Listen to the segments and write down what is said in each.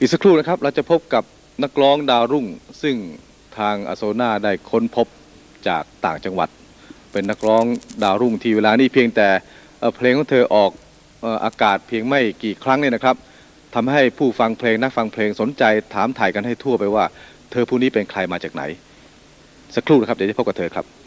อีกสักครู่นะครับเราจะพบกับนักร้องดาวรุ่ง ซึ่งทางอโซนาได้ค้นพบจากต่างจังหวัด เป็นนักร้องดาวรุ่งที่เวลานี้เพียงแต่เพลงของเธอออกอากาศเพียงไม่กี่ครั้งเนี่ยนะครับทำให้ผู้ฟังเพลงนักฟังเพลงสนใจถามถ่ายกันให้ทั่วไปว่า เธอผู้นี้เป็นใครมาจากไหน สักครู่นะครับเดี๋ยวจะพบกับเธอครับ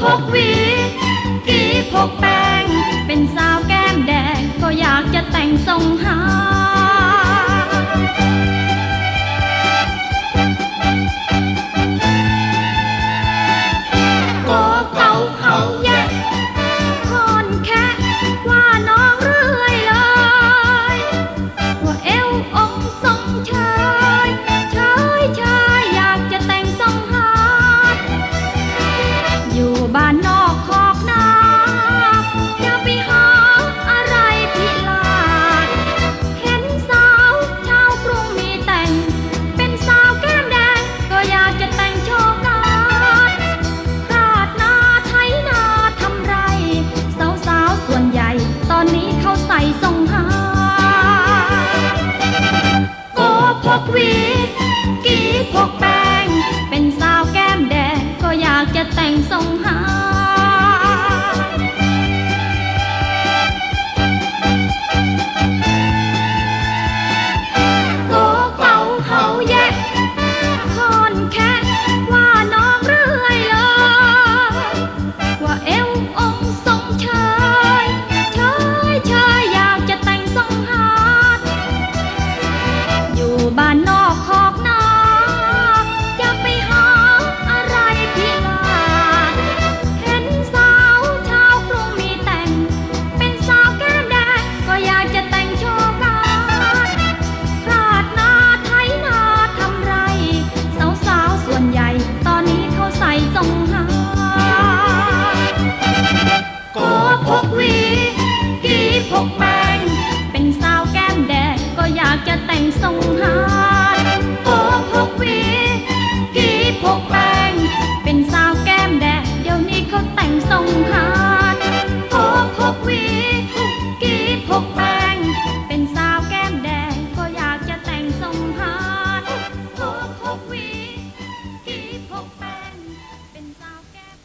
พกวีกีพกแป ไปส่งหาโกพกวีกีพกแป hookwee.